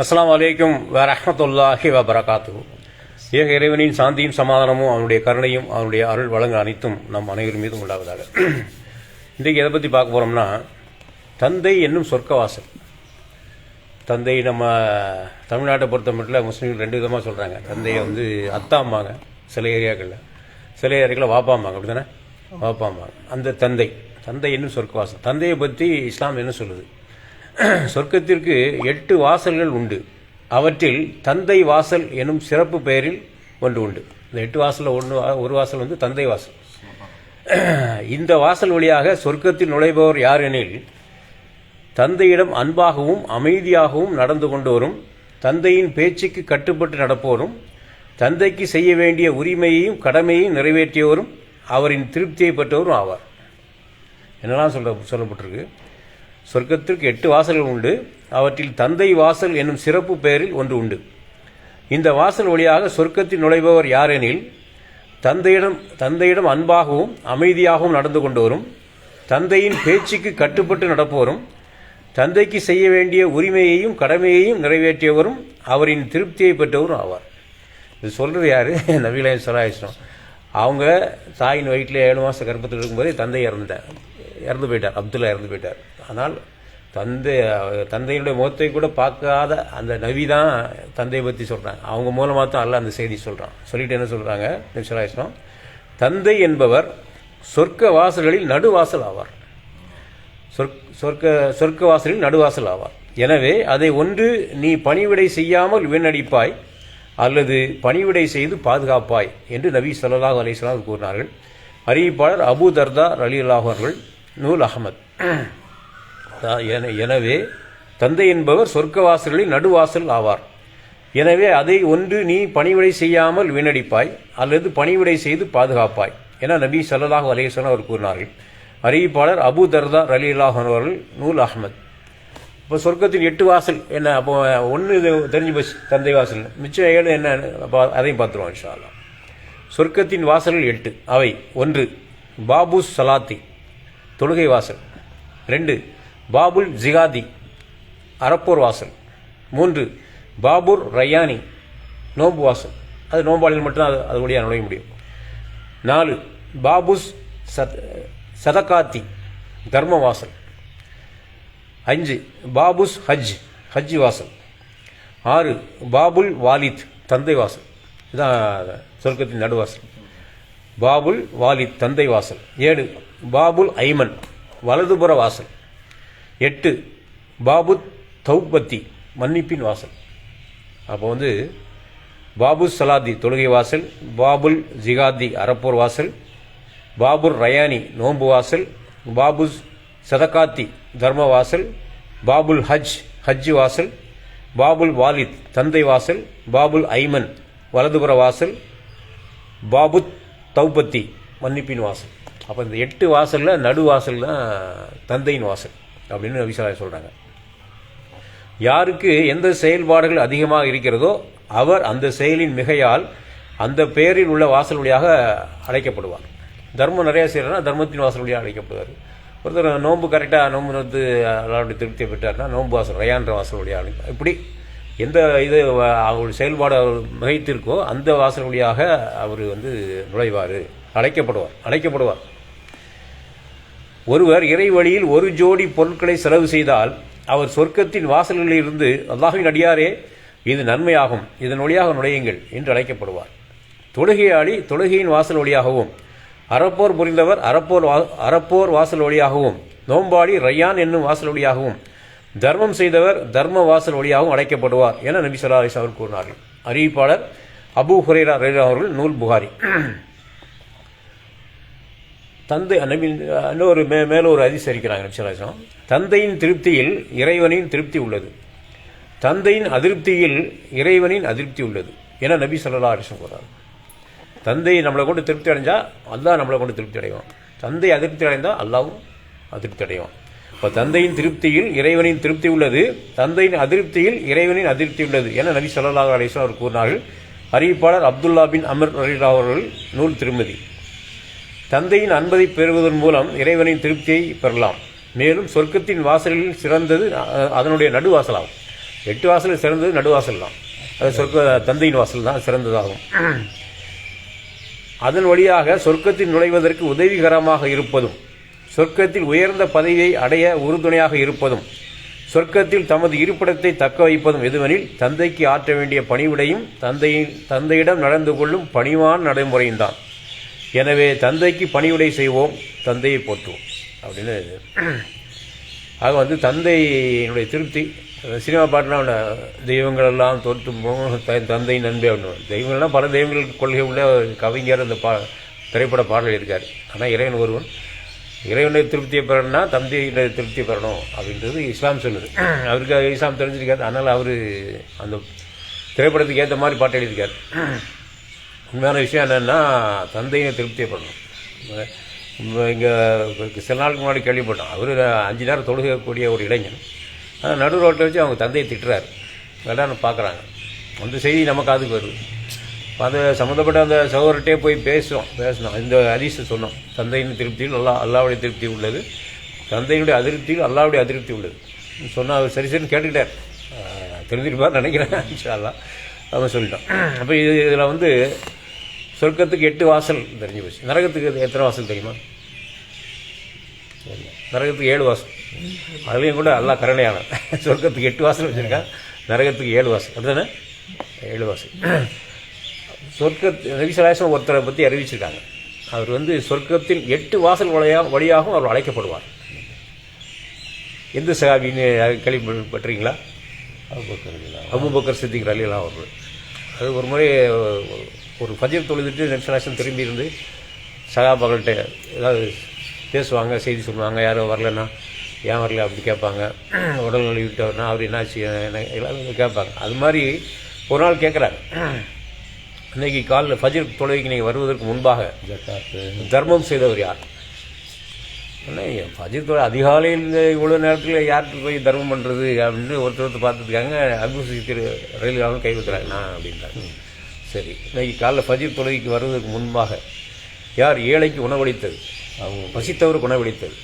அஸ்ஸலாமு அலைக்கும் வரஹ்மத்துல்லாஹி வபரகாத்து ஏக இறைவனின் சாந்தியும் சமாதானமும் அவனுடைய கருணையும் அவனுடைய அருள் வழங்க அனைத்தும் நம் அனைவர் மீதும் உண்டாவதாக. இன்றைக்கு எதை பற்றி பார்க்க போகிறோம்னா தந்தை என்னும் சொர்க்கவாசல். தந்தை நம்ம தமிழ்நாட்டை பொறுத்த மட்டும் முஸ்லீம்கள் ரெண்டு விதமாக சொல்கிறாங்க தந்தையை வந்து அத்தாம்பாங்க சில ஏரியாக்களில். சில ஏரியாக்களில் வாப்பாம்பாங்க அப்படி தானே வாப்பாம்பாங்க. அந்த தந்தை தந்தை என்னும் சொர்க்கவாசல். தந்தையை பற்றி இஸ்லாம் என்ன சொல்லுது? சொர்க்கத்திற்கு எட்டு வாசல்கள் உண்டு. அவற்றில் தந்தை வாசல் எனும் சிறப்பு பெயரில் ஒன்று உண்டு. இந்த எட்டு வாசலில் ஒன்று ஒரு வாசல் வந்து தந்தை வாசல். இந்த வாசல் வழியாக சொர்க்கத்தில் நுழைபவர் யார் எனில் தந்தையிடம் அன்பாகவும் அமைதியாகவும் நடந்து கொண்டோரும் தந்தையின் பேச்சுக்கு கட்டுப்பட்டு நடப்போரும் தந்தைக்கு செய்ய வேண்டிய உரிமையையும் கடமையையும் நிறைவேற்றியவரும் அவரின் திருப்தியை பெற்றவரும் ஆவார். என்னெல்லாம் சொல்ல சொல்லப்பட்டிருக்கு? சொர்க்கத்திற்கு எட்டு வாசல்கள் உண்டு. அவற்றில் தந்தை வாசல் என்னும் சிறப்பு பெயரில் ஒன்று உண்டு. இந்த வாசல் வழியாக சொர்க்கத்தில் நுழைபவர் யாரெனில் தந்தையிடம் தந்தையிடம் அன்பாகவும் அமைதியாகவும் நடந்து கொண்டோரும் தந்தையின் பேச்சுக்கு கட்டுப்பட்டு நடப்போரும் தந்தைக்கு செய்ய வேண்டிய உரிமையையும் கடமையையும் நிறைவேற்றியவரும் அவரின் திருப்தியை பெற்றவரும் ஆவார். இது சொல்கிறது யார்? நவீன சலாஹிஸ்லாம் அவங்க தாயின் வயிற்றில் ஏழு மாதம் கர்ப்பத்தில் இருக்கும்போதே தந்தை இறந்துட்டார். இறந்து போயிட்டார் அப்துல்லா இறந்து போயிட்டார். ஆனால் தந்தை தந்தையினுடைய முகத்தை கூட பார்க்காத அந்த நவி தான் தந்தையை பற்றி சொல்கிறாங்க அவங்க மூலமாக தான் அல்ல அந்த செய்தி சொல்கிறான் சொல்லிட்டு என்ன சொல்கிறாங்க நிமிஷம் தந்தை என்பவர் சொர்க்க வாசல்களில் நடுவாசல் ஆவார். சொர்க் சொர்க்க சொர்க்க வாசலில் நடுவாசல் ஆவார். எனவே அதை ஒன்று நீ பணிவிடை செய்யாமல் வீணடிப்பாய் அல்லது பணிவிடை செய்து பாதுகாப்பாய் என்று நபி ஸல்லல்லாஹு அலிஸ்லாம் கூறினார்கள். அறிவிப்பாளர் அபு தர்தா அலி அவர்கள் நூல் அகமத் என- எனவே தந்தை என்பவர் சொர்க்கவாசல்களில் நடுவாசல் ஆவார். எனவே அதை ஒன்று நீ பணிவிடை செய்யாமல் வீணடிப்பாய் அல்லது பணிவிடை செய்து பாதுகாப்பாய் என நபி சல்லாஹ் அலேசன் அவர் கூறினார்கள். அறிவிப்பாளர் அபு தர்தா அலி அவர்கள் நூல் அஹமத். இப்போ சொர்க்கத்தின் எட்டு வாசல் என்ன? அப்போ ஒன்று இது தெரிஞ்சு போச்சு தந்தை வாசல். மிச்சம் ஏழு என்ன? அதையும் பார்த்துருவோம் இன்ஷா அல்லாஹ் சொர்க்கத்தின் வாசல்கள் எட்டு. அவை ஒன்று பாபு சலாத்தி. தொழுகை வாசல். ரெண்டு பாபுல் ஜிகாதி அரப்போர் வாசல். மூன்று பாபுர் ரயானி நோம்பு வாசல். அது நோம்பாளில் மட்டும் அது அது வழியாக நுழைய முடியும். நாலு பாபுஸ் சத் சதகாத்தி தர்ம வாசல். அஞ்சு பாபுஸ் ஹஜ் ஹஜ் வாசல். ஆறு பாபுல் வாலித் தந்தை வாசல். இதான் சொர்க்கத்தின் நடுவாசல். பாபுல் வாலித் தந்தை வாசல். ஏழு பாபுல் ஐமன் வலதுபுற வாசல். எட்டு பாபு தௌபத்தி மன்னிப்பின் வாசல். அப்போ வந்து பாபு சலாதி தொழுகை வாசல் பாபுல் ஜிகாதி அறப்போர் வாசல் பாபுர் ரயானி நோன்பு வாசல் பாபு சதகாத்தி தர்ம வாசல் பாபுல் ஹஜ் ஹஜ் வாசல் பாபுல் வாலித் தந்தை வாசல் பாபுல் ஐமன் வலதுபுற வாசல் பாபு தௌபத்தி மன்னிப்பின் வாசல். அப்போ இந்த எட்டு வாசலில் நடு வாசல் தான் தந்தையின் வாசல் அப்படின்னு நபிசலாய் சொல்கிறாங்க யாருக்கு எந்த செயல்பாடுகள் அதிகமாக இருக்கிறதோ அவர் அந்த செயலின் மிகையால் அந்த பெயரில் உள்ள வாசல் வழியாக அழைக்கப்படுவார். தர்மம் நிறைய செய்யறனா தர்மத்தின் வாசல் வழியாக அழைக்கப்படுவார். ஒருத்தர் நோன்பு கரெக்டாக நோன்பு வந்து அவருடைய திருப்தியை பெற்றார்னா நோன்பு வாசல் ரயான்ற வாசல் வழியாக அழைக்கும் இப்படி எந்த இது அவருடைய செயல்பாடு அவர் மிகைத்திருக்கோ அந்த வாசல் வழியாக அவர் வந்து நுழைவார். அழைக்கப்படுவார் அழைக்கப்படுவார். ஒருவர் இறை வழியில் ஒரு ஜோடி பொருட்களை செலவு செய்தால் அவர் சொர்க்கத்தின் வாசல்களில் இருந்து அல்லாஹ்வின் அடியாரே இது நன்மையாகும். இதன் வழியாக நுழையுங்கள் என்று அழைக்கப்படுவார். தொழுகையாளி தொழுகையின் வாசல் வழியாகவும் அறப்போர் புரிந்தவர் அறப்போர் வா அறப்போர் வாசல் வழியாகவும் நோம்பாளி ரையான் என்னும் வாசல் வழியாகவும் தர்மம் செய்தவர் தர்ம வாசல் வழியாகவும் அழைக்கப்படுவார் என நபி சொல்லா அலிஸ் அவர் கூறினார்கள். அறிவிப்பாளர் அபூ ஹுரேரா ரலியல்லாஹு அவர்கள் நூல் புகாரி. தந்தை இன்னொரு மே மேலும் ஒரு அதிசரிக்கிறாங்க நபிசலாசம் தந்தையின் திருப்தியில் இறைவனின் திருப்தி உள்ளது. தந்தையின் அதிருப்தியில் இறைவனின் அதிருப்தி உள்ளது. என நபி சொல்லலா அரசன் கூறார் தந்தை நம்மளை கொண்டு திருப்தி அடைஞ்சால் அல்லாஹ் நம்மளை கொண்டு திருப்தி அடைவான். தந்தை அதிருப்தி அடைந்தால் அல்லாவும் அதிருப்தி அடைவான். இப்போ தந்தையின் திருப்தியில் இறைவனின் திருப்தி உள்ளது. தந்தையின் அதிருப்தியில் இறைவனின் அதிருப்தி உள்ளது. என நபி ஸல்லல்லாஹு அலைஹி அவர் கூறினார்கள். அறிவிப்பாளர் அப்துல்லா பின் அமர் ரலில்லா அவர்கள் நூல் திருமதி. தந்தையின் அன்பதை பெறுவதன் மூலம் இறைவனின் திருப்தியை பெறலாம். மேலும் சொர்க்கத்தின் வாசலில் சிறந்தது அதனுடைய நடுவாசலாகும். எட்டு வாசலில் சிறந்தது நடுவாசல் தான் அது சொர்க்க தந்தையின் வாசல் தான் சிறந்ததாகும். அதன் வழியாக சொர்க்கத்தில் நுழைவதற்கு உதவிகரமாக இருப்பதும் சொர்க்கத்தில் உயர்ந்த பதவியை அடைய உறுதுணையாக இருப்பதும் சொர்க்கத்தில் தமது இருப்பிடத்தை தக்க வைப்பதும் எதுவெனில் தந்தைக்கு ஆற்ற வேண்டிய பணிவிடையும் தந்தையின் தந்தையிடம் நடந்து கொள்ளும் பணிவான நடைமுறையும் தான் எனவே தந்தைக்கு பணியுடை செய்வோம் தந்தையை போற்றுவோம் அப்படின்னு ஆக வந்து தந்தையினுடைய திருப்தி சினிமா பாட்டுலாம் தெய்வங்கள் எல்லாம் தோற்று போகும் த- தந்தை நண்பே அப்படின்னு. தெய்வங்கள்லாம் பல தெய்வங்களுக்கு கொள்கை உள்ள கவிஞர் அந்த பா திரைப்பட பாடல் இருக்கார். ஆனால் இறைவன் ஒருவன். இறைவனுடைய திருப்தியை பெறணும்னா தந்தையினுடைய திருப்தியை பெறணும் அப்படின்றது இஸ்லாம் சொல்லுது. அவருக்கு அது இஸ்லாம் தெரிஞ்சிருக்காது. அதனால் அவர் அந்த திரைப்படத்துக்கு ஏற்ற மாதிரி பாட்டு எழுதியிருக்கார். உண்மையான விஷயம் என்னென்னா தந்தையை திருப்தியை பண்ணணும் இங்கே சில நாளுக்கு முன்னாடி கேள்விப்பட்டோம். அவர் அஞ்சு நேரம் தொழுகக்கூடிய ஒரு இளைஞன். ஆனால் நடு ரோட்டை வச்சு அவங்க தந்தையை திட்டுறாரு. வேண்டாம்னு பார்க்குறாங்க. அந்த செய்தி நம்ம காதுக்கு வருது. அது சம்மந்தப்பட்ட அந்த சகோதரர்கிட்டே போய் பேசுகிறோம் பேசணும் இந்த அதிர்ஷ்டம் சொன்னோம். தந்தையின் திருப்தியில் அல்லா அல்லாவுடைய திருப்தி உள்ளது. தந்தையினுடைய அதிருப்தியில் அல்லாவுடைய அதிருப்தி உள்ளது. சொன்னால் அவர் சரி சரின்னு கேட்டுக்கிட்டார். தெரிஞ்சிருப்பார் நினைக்கிறேன். இன்ஷா அல்லாஹ் அவன் சொல்லிட்டோம் அப்போ இது இதில் வந்து சொர்க்கத்துக்கு எட்டு வாசல் தெரிஞ்சு போச்சு. நரகத்துக்கு எத்தனை வாசல் தெரியுமா? நரகத்துக்கு ஏழு வாசல். அதுலேயும் கூட எல்லாம் கருணையான சொர்க்கத்துக்கு எட்டு வாசல் வச்சுருக்கான் நரகத்துக்கு ஏழு வாசல். அதுதானே ஏழு வாசல். சொர்க்க நபிசலாசம் ஒருத்தரை பற்றி அறிவிச்சிருக்காங்க. அவர் வந்து சொர்க்கத்தில் எட்டு வாசல் வழியாக வழியாகவும் அவர் அழைக்கப்படுவார். எந்த சகாபின்னு கேள்விப்பட்டிருக்கீங்களா? அபுபக்கர் சித்திக் அலிலாம் அவர் அது ஒரு முறை ஒரு ஃபஜர் தொழுதுட்டு நெக்ஸ்ட் திரும்பி இருந்து சகாபாக்கள்கிட்ட ஏதாவது பேசுவாங்க செய்தி சொல்லுவாங்க யாரும் வரலன்னா ஏன் வரல அப்படி கேட்பாங்க. உடல் நலி விட்டவர்னா அவர் என்னாச்சு என்ன எல்லாரும் கேட்பாங்க. அது மாதிரி ஒரு நாள் கேட்குறாங்க இன்னைக்கு காலைல ஃபஜர் தொழுகைக்கு நீங்கள் வருவதற்கு முன்பாக தர்மம் செய்தவர் யார்? ஃபஜர் தொலை அதிகாலையில் இவ்வளோ நேரத்தில் யாருக்கு போய் தர்மம் பண்ணுறது அப்படின்னு ஒருத்தர் ஒருத்தர் பார்த்துருக்காங்க அபிஷேகத்தில் ரயில் கை வைக்கிறாங்க நான் அப்படின்றாங்க சரி இன்னைக்கு காலைல ஃபஜர் தொழுகைக்கு வருவதற்கு முன்பாக யார் ஏழைக்கு உணவளித்தது? அவங்க பசித்தவருக்கு உணவளித்தது.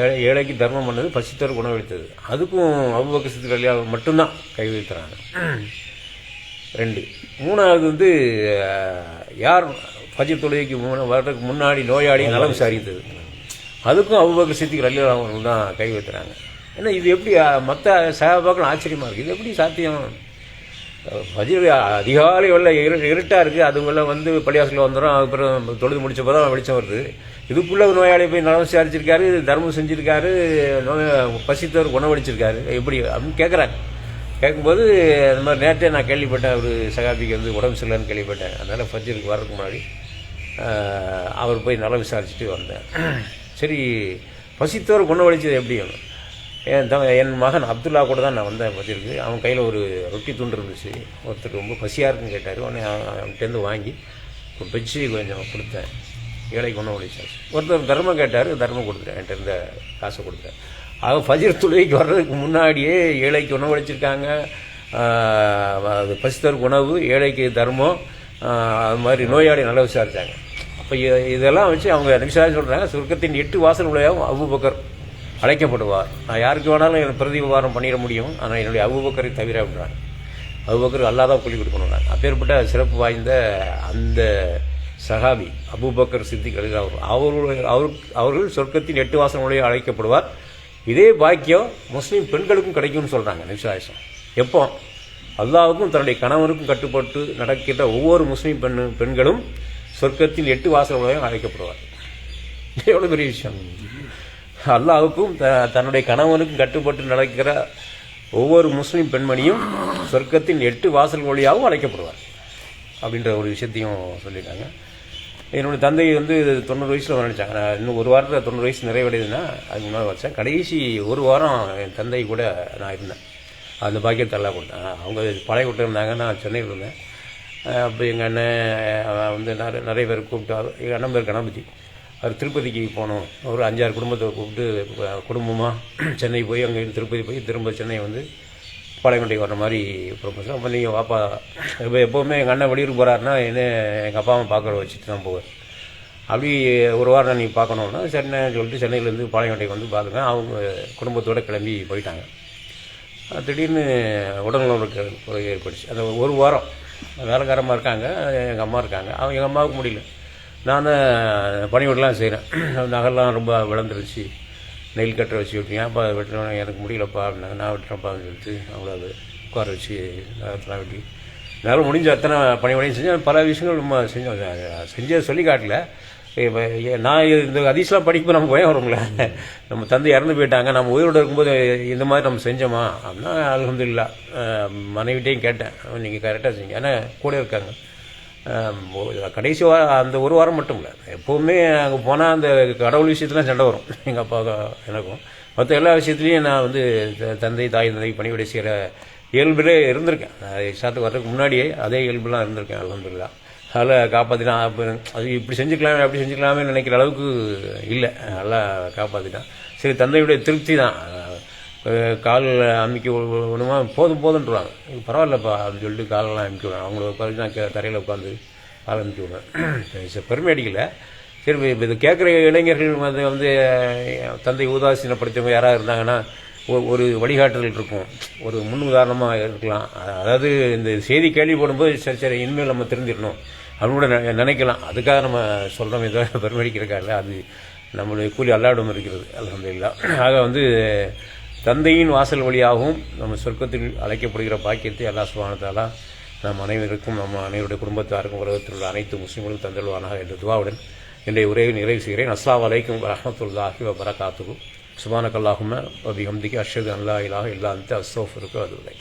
ஏழை ஏழைக்கு தர்மம் பண்ணது பசித்தவருக்கு உணவளித்தது. அதுக்கும் அபுபக்கர் சித்திக் கல்யாணம் மட்டும்தான் கை வைக்கிறாங்க ரெண்டு. மூணாவது வந்து யார் ஃபஜர் தொழுகைக்கு மூணு வர்றதுக்கு முன்னாடி நோயாளி நலம் விசாரித்தது? அதுக்கும் அவ்வளோக்கு சித்திக்கு ரலியல்லாஹு அவர்கள் தான் கை ஏன்னா இது எப்படி மற்ற சகாபாக்கள் ஆச்சரியமாக இருக்குது இது எப்படி சாத்தியம்? அஹ், அதிகாலை உள்ள இரு இருட்டாக இருக்குது அதுக்குள்ளே வந்து பள்ளியாசில் வந்துடும் அதுக்கப்புறம் தொழுது முடித்தப்போ தான் வெளிச்சம் வருது. இதுக்குள்ளே நோயாளி போய் நலம் விசாரிச்சிருக்காரு தர்மம் செஞ்சுருக்காரு நோய் பசித்தவர் குணவளிச்சிருக்காரு எப்படி? அப்படின்னு கேட்குறாங்க கேட்கும்போது அந்த மாதிரி நேற்றே நான் கேள்விப்பட்டேன். அவர் சகாபிக்கு வந்து உடம்பு சரியில்லைன்னு கேள்விப்பட்டேன். அதனால் ஃபஜ்ருக்கு வர்றதுக்கு முன்னாடி அவர் போய் நலம் விசாரிச்சுட்டு வந்தேன். சரி பசித்தோர் கொண்டு வலிச்சது எப்படி? என் த என் மகன் அப்துல்லா கூட தான் நான் வந்தேன் ஃபஜ்ருக்கு அவன் கையில் ஒரு ரொட்டி துண்டு இருந்துச்சு. ஒருத்தர் ரொம்ப பசியாக இருக்குன்னு கேட்டார். உடனே அவன் அவன்கிட்டேருந்து வாங்கி ஒரு பெச்சு கொஞ்சம் கொடுத்தேன். ஏழைக்கு உணவளிச்சாச்சு ஒருத்தர் தர்மம் கேட்டார் தர்மம் கொடுத்துட்டேன். என்கிட்ட இருந்த காசை கொடுத்தேன். ஆக ஃபஜர் துளைக்கு வர்றதுக்கு முன்னாடியே ஏழைக்கு உணவளிச்சிருக்காங்க ஆஹ் அது பசித்தோருக்கு உணவு ஏழைக்கு தர்மம் அது மாதிரி நோயாளி நல்லா விசாரித்தாங்க இப்போ இதெல்லாம் வச்சு அவங்க நிமிஷம் சொல்கிறாங்க சொர்க்கத்தின் எட்டு வாசல் உடையாகவும் அபுபக்கர் அழைக்கப்படுவார். நான் யாருக்கு வேணாலும் எனக்கு பிரதி உபகாரம் பண்ணிட முடியும் ஆனால் என்னுடைய அபுபக்கரை தவிர அப்படின்றாங்க. அபுபக்கர் அல்லாஹ் தான் கூலி கொடுக்கணும் அப்பேற்பட்ட சிறப்பு வாய்ந்த அந்த சஹாபி அபூபக்கர் சித்திக் அலிலா அவர் அவருடைய அவர் அவர்கள் சொர்க்கத்தின் எட்டு வாசல் வழியாக அழைக்கப்படுவார். இதே பாக்கியம் முஸ்லீம் பெண்களுக்கும் கிடைக்கும்னு சொல்கிறாங்க நிமிஷாயசம் எப்போ? அல்லாவுக்கும் தன்னுடைய கணவருக்கும் கட்டுப்பட்டு நடக்கின்ற ஒவ்வொரு முஸ்லீம் பெண் பெண்களும் சொர்க்கத்தின் எட்டு வாசல் வழியாக அழைக்கப்படுவார் எவ்வளோ பெரிய விஷயம். அல்லாவுக்கும் த தன்னுடைய கணவனுக்கும் கட்டுப்பட்டு நடக்கிற ஒவ்வொரு முஸ்லீம் பெண்மணியும் சொர்க்கத்தின் எட்டு வாசல் வழியாகவும் அழைக்கப்படுவார் அப்படின்ற ஒரு விஷயத்தையும் சொல்லிட்டாங்க என்னுடைய தந்தை வந்து தொண்ணூறு வயசில் நினச்சாங்க நான் இன்னும் ஒரு வாரத்தில் தொண்ணூறு வயசு நிறைவடையுதுன்னா அதுக்கு முன்னாடி வச்சேன் கடைசி ஒரு வாரம் என் தந்தை கூட நான் இருந்தேன். அந்த பாக்கியத்தை எல்லாம் கொடுத்தேன். அவங்க பழைய விட்டு இருந்தாங்க நான் சென்னையில் இருந்தேன். அப்போ எங்கள் அண்ணன் வந்து நிறைய நிறைய பேர் கூப்பிட்டாரு. எங்கள் அண்ணன் பேர் கணபதி. அவர் திருப்பதிக்கு போனோம். ஒரு அஞ்சாறு குடும்பத்தை கூப்பிட்டு குடும்பமாக சென்னை போய் அங்கே திருப்பதி போய் திரும்ப சென்னை வந்து பாளையங்கோட்டைக்கு வர மாதிரி ப்ரொபோசல் அப்போ நீங்கள் வாப்பா இப்போ எப்போவுமே எங்கள் அண்ணன் வெளியூர் போகிறாருன்னா என்ன எங்கள் அப்பா அம்மா பார்க்குற வச்சுட்டு தான் போவேன் அப்படி ஒரு வாரம் நீ பார்க்கணுன்னா சென்னை சொல்லிட்டு சென்னையிலேருந்து பாளையங்கோட்டைக்கு வந்து பார்த்துங்க அவங்க குடும்பத்தோடு கிளம்பி போயிட்டாங்க. திடீர்னு உடல்நலம் குறை ஏற்பட்டுச்சு. அந்த ஒரு வாரம் வேலைக்காரமாக இருக்காங்க எங்கள் அம்மா இருக்காங்க. அவங்க எங்கள் அம்மாவுக்கு முடியல. நான் தான் பணிவிடலாம் செய்கிறேன் நகரெலாம் ரொம்ப விளந்துருச்சு. நெல் கட்டுற வச்சு விட்டீங்க அப்போ வெட்டினோம் எனக்கு முடியலப்பா அப்படின்னாங்க. நான் வெட்டுறப்பான்னு சொல்லிட்டு அவங்கள அது உட்கார வச்சு நகரத்தெலாம் வெட்டி. என்னால் முடிஞ்ச அத்தனை பணிவிடையும் செஞ்சேன். பல விஷயங்கள் நம்ம செஞ்சோம். செஞ்சதை சொல்லி காட்டல. நான் இந்த அதிசலாம் படிப்பு நம்ம பயம் வரும்ல. நம்ம தந்தை இறந்து போயிட்டாங்க நம்ம உயிரோடு இருக்கும்போது இந்த மாதிரி நம்ம செஞ்சோமா? அப்படின்னா அலமதுல்லா மனைவிட்டையும் கேட்டேன். நீங்கள் கரெக்டாக செஞ்சு ஏன்னா கூட இருக்காங்க. கடைசி வாரம் அந்த ஒரு வாரம் மட்டும் இல்லை. எப்போவுமே அங்கே போனால் அந்த கடவுள் விஷயத்துலாம் சண்டை வரும். எங்கள் அப்பாவுக்கும் எனக்கும். மற்ற எல்லா விஷயத்துலையும் நான் வந்து த- தந்தை தாய் தந்தை பணிவிடை செய்கிற இயல்பிலே இருந்திருக்கேன். நான் வர்றதுக்கு முன்னாடியே அதே இயல்புலாம் இருந்திருக்கேன் அலமதுல்லா அதில் காப்பாற்றிட்டான் அப்போ அது இப்படி செஞ்சுக்கலாமே அப்படி செஞ்சுக்கலாமே நினைக்கிற அளவுக்கு இல்லை. நல்லா காப்பாற்றிட்டான் சரி தந்தையுடைய திருப்தி தான். காலில் கால் ஒன்றுமா போதும் போதுன்றாங்க இது பரவாயில்லப்பா அப்படின்னு சொல்லிட்டு காலெல்லாம் அமைக்க விடுவேன் அவங்கள உட்காந்து நான் தரையில் உட்காந்து கால் அமுக்கி விடுவேன் பெருமை அடிக்கல. சரி இப்போ இது கேட்குற இளைஞர்கள் வந்து வந்து தந்தை உதாசீனப்படுத்தவங்க யாராவது இருந்தாங்கன்னா ஒரு வழிகாட்டுதல் இருக்கும். ஒரு முன் உதாரணமாக இருக்கலாம் அதாவது இந்த செய்தி கேள்விப்படும்போது சரி சரி இனிமேல் நம்ம தெரிஞ்சிடணும். அப்படின்னு கூட நினைக்கலாம். அதுக்காக நம்ம சொல்கிறோம் இதை பெருமடிக்கிறக்கால அது நம்மளுடைய கூலி அல்லாடும் இருக்கிறது. அலமதுல்லா ஆக வந்து தந்தையின் வாசல் வழியாகவும் நம்ம சொர்க்கத்தில் அழைக்கப்படுகிற பாக்கியத்தை அல்லா சுபானத்தாலா நம் அனைவருக்கும் நம்ம அனைவருடைய குடும்பத்தாருக்கும் உலகத்தில் உள்ள அனைத்து முஸ்லீம்களும் தந்தல்வானாக என்ற துவாவுடன் என்னுடைய உரையை நிறைவு செய்கிறேன். அஸ்லாம் அலைக்கும் வரஹமத்துல்லாஹி வபரகாத்துகு சுபானக்கல்லாஹும வபிஹம்திக்கு அஷ்ஹது அல்லா இலாஹ இல்லா அந்த அது அதுலை